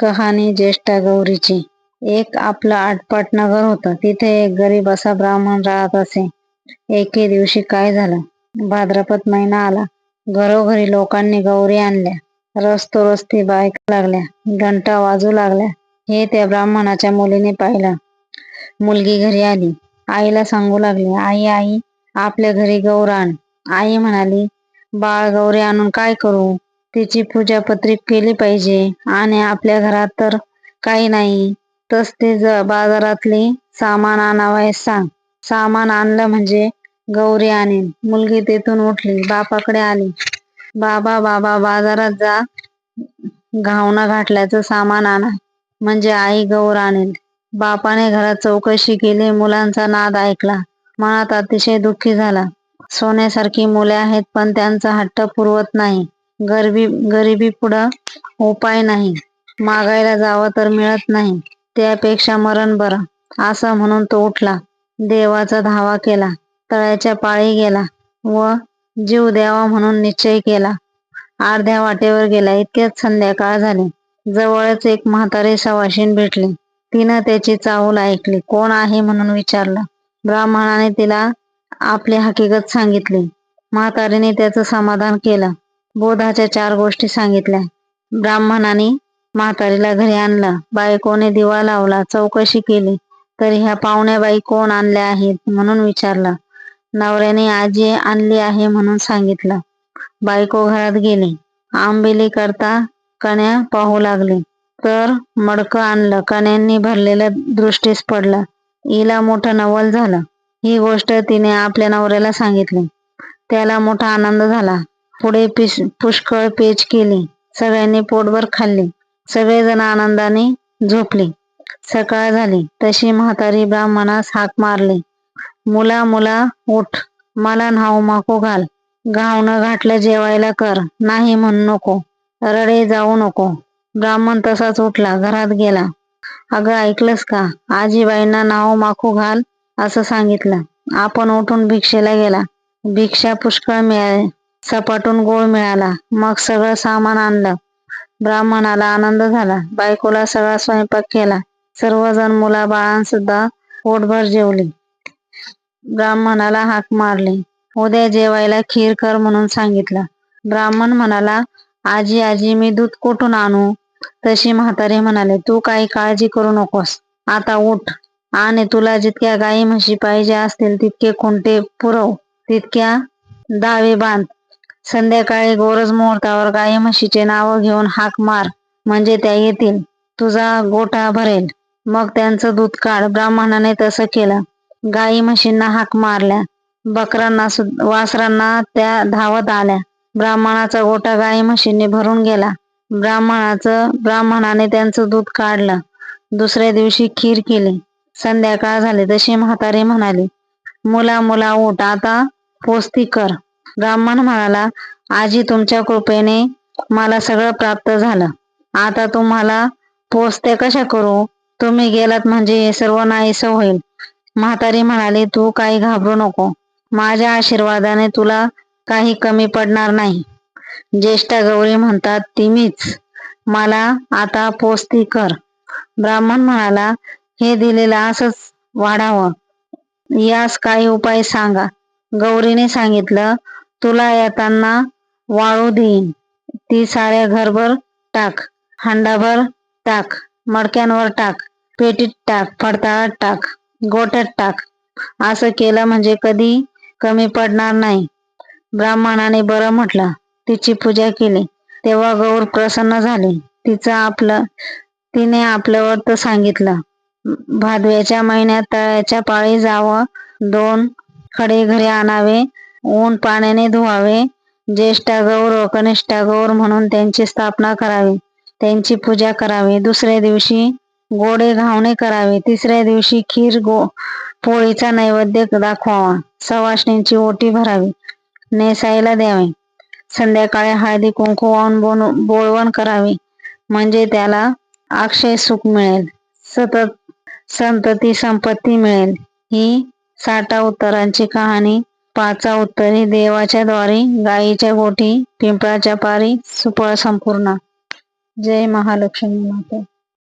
कहाणी ज्येष्ठा गौरीची. एक आपलं आटपाट नगर होतं. तिथे एक गरीब असा ब्राह्मण राहत असे. एके दिवशी काय झालं? भाद्रपद महिना आला. घरोघरी लोकांनी गौरी आणल्या. रस्तो रस्ती बायका लागल्या. घंटा वाजू लागल्या. हे त्या ब्राह्मणाच्या मुलीने पाहिलं. मुलगी घरी आली. आईला सांगू लागली आई आई आपल्या घरी गौर आण. आई म्हणाली बाळ गौरी आणून काय करू? तिची पूजापत्रिक केली पाहिजे. आणि आपल्या घरात तर काही नाही. तस ते ज बाजारातले सामान आणावयास सांग. सामान आणलं म्हणजे गौरी आणेन. मुलगी तेथून उठली. बापाकडे आली. बाबा बाबा बाजारात जा. घावना घाटल्याचं सामान आणा. म्हणजे आई गौर आणेल. बापाने घरात चौकशी केली. मुलांचा नाद ऐकला. मनात अतिशय दुःखी झाला. सोन्यासारखी मुले आहेत पण त्यांचा हट्ट पुरवत नाही. गरिबी गरिबी पुढं उपाय नाही. मागायला जावं तर मिळत नाही. त्यापेक्षा मरण बरं. असं म्हणून तो उठला. देवाचा धावा केला. तळ्याच्या पाळी गेला व जीव द्यावा म्हणून निश्चय केला. अर्ध्या वाटेवर गेला. इतक्यात संध्याकाळ झाली. जवळच एक म्हातारी सवाशीन भेटली. तिनं त्याची चाहूल ऐकली. कोण आहे म्हणून विचारलं. ब्राह्मणाने तिला आपली हकीकत सांगितली. म्हातारीने त्याचं समाधान केलं. बोधाच्या चार गोष्टी सांगितल्या. ब्राह्मणाने म्हातारीला घरी आणलं. बायकोने दिवा लावला चौकशी केली. तर ह्या पाहुण्या बाई कोण आणल्या आहेत म्हणून विचारलं. नवऱ्याने आजी आणली आहे म्हणून सांगितलं. बायको घरात गेली. आंबेली करता कण्या पाहू लागले. तर मडक आणलं. कण्यांनी भरलेलं दृष्टीस पडलं. हिला मोठं नवल झालं. ही गोष्ट तिने आपल्या नवऱ्याला सांगितली. त्याला मोठा आनंद झाला. पुढे पिश पुष्कळ पेच केली. सगळ्यांनी पोटभर खाल्ले. सगळेजण आनंदाने झोपली. सकाळ झाली. तशी म्हातारी ब्राह्मणास हाक मारली. मुला मुला उठ. मला न्हाऊ माको घाल. घावणं घाटलं जेवायला कर. नाही म्हणू नको. रडे जाऊ नको. ब्राह्मण तसाच उठला. घरात गेला. अगं ऐकलंस का? आजीबाईंना नाव माखू घाल असं सांगितलं. आपण उठून भिक्षेला गेला. भिक्षा पुष्कळ मिळाली. सपाटून गोळ मिळाला. मग सगळं सामान आणलं. ब्राह्मणाला आनंद झाला. बायकोला सगळा स्वयंपाक केला. सर्वजण मुला बाळांसुद्धा पोटभर जेवली. ब्राह्मणाला हाक मारली. उद्या जेवायला खीर कर म्हणून सांगितलं. ब्राह्मण म्हणाला आजी आजी मी दूध कुठून आणू? तशी म्हातारी म्हणाले तू काही काळजी करू नकोस. आता उठ. आणि तुला जितक्या गाई म्हशी पाहिजे असतील तितके कोणते पुरव. तितक्या दावे बांध. संध्याकाळी गोरज मुहूर्तावर गाई म्हशीचे नाव घेऊन हाक मार म्हणजे त्या येतील. तुझा गोठा भरेल. मग त्यांचं दूध काढ. ब्राह्मणाने तसं केलं. गाई म्हशींना हाक मारल्या. बकरांना वासरांना त्या धावत आल्या. ब्राह्मणाचा गोठा गाई म्हशींनी भरून गेला. ब्राह्मणाचं ब्राह्मणाने त्यांचं दूध काढलं. दुसऱ्या दिवशी खीर केली. संध्याकाळ झाली तशी म्हातारी म्हणाली मुला मुला उठ. आता पोस्ती कर. ब्राह्मण म्हणाला आजी तुमच्या कृपेने मला सगळं प्राप्त झालं. आता तुम्हाला पोचते कशा करू? तुम्ही गेलात म्हणजे हे सर्व नाहीस होईल. म्हातारी म्हणाली तू काही घाबरू नको. माझ्या आशीर्वादाने तुला काही कमी पडणार नाही. ज्येष्ठा गौरी म्हणतात ती मीच मला आता पोस्ती कर. ब्राह्मण म्हणाला हे दिलेलं असंच वाढावं. यास काही उपाय सांगा. गौरीने सांगितलं तुला येताना वाळू देईन. ती साऱ्या घरभर टाक. हांडाभर टाक. मडक्यांवर टाक. पेटीत टाक. फडताळात टाक. गोट्यात टाक. असं केलं म्हणजे कधी कमी पडणार नाही. ब्राह्मणाने बरं म्हटलं. तिची पूजा केली. तेव्हा गौर प्रसन्न झाली. तिचं आपलं तिने आपलं व्रत सांगितलं. भादव्याच्या महिन्यात तळ्याच्या पाळी जावं. दोन खडे घरी आणावे. ऊन पाण्याने धुवावे. ज्येष्ठा गौर व कनिष्ठा गौर म्हणून त्यांची स्थापना करावी. त्यांची पूजा करावी. दुसऱ्या दिवशी गोडे घावणे करावे. तिसऱ्या दिवशी खीर गो पोळीचा नैवेद्य दाखवावा. सवाष्णींची ओटी भरावी. नेसायला द्यावे. संध्याकाळी हळदी कुंकू वाहून बोळवण करावी. म्हणजे त्याला अक्षय सुख मिळेल. सतत संतती संपत्ती मिळेल. ही साठा उत्तरांची कहाणी पाचा उत्तरी देवाच्या द्वारी गायीच्या गोठी पिंपळाच्या पारी सुपळ संपूर्ण. जय महालक्ष्मी माता.